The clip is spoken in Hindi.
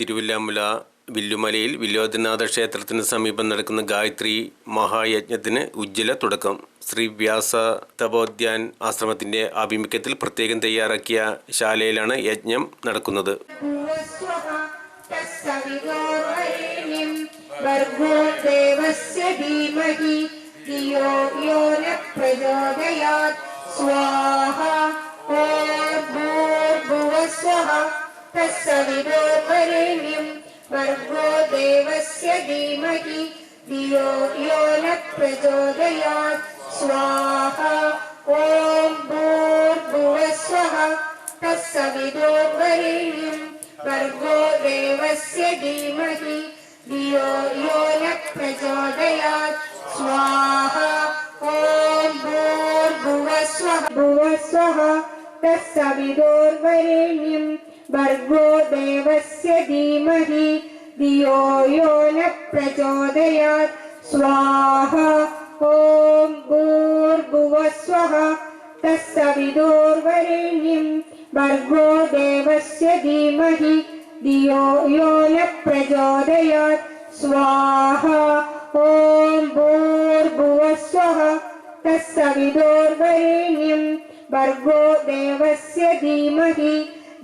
തിരുവില്ലാമുല വില്ലുമലയിൽ വില്ലോദനാഥ ക്ഷേത്രത്തിന് സമീപം നടക്കുന്ന ഗായത്രി മഹായജ്ഞത്തിന് ഉജ്ജ്വല തുടക്കം. ശ്രീ വ്യാസ തപോദ്യാൻ ആശ്രമത്തിന്റെ ആഭിമുഖ്യത്തിൽ പ്രത്യേകം തയ്യാറാക്കിയ ശാലയിലാണ് യജ്ഞം നടക്കുന്നത്. സ്വാഹാ तत्सवितोर्वरेण्यं भर्गो देवस्य धीमहि, धियो यो न प्रचोदयात्। स्वाहा, ॐ भूर्भुवस्वः तत्सवितोर्वरेण्यं भर्गो देवस्य धीमहि, धियो यो न प्रचोदयात्। स्वाहा भर्गो देवस्य धीमहि धियो यो न प्रचोदयात्। स्वाहा ॐ भूर्भुवस्वः। तत्सवितोर्वरेण्यं भर्गो देवस्य धीमहि धियो यो न प्रचोदयात्। स्वाहा ॐ भूर्भुवस्वः। तत्सवितोर्वरेण्यं भर्गो देवस्य धीमहि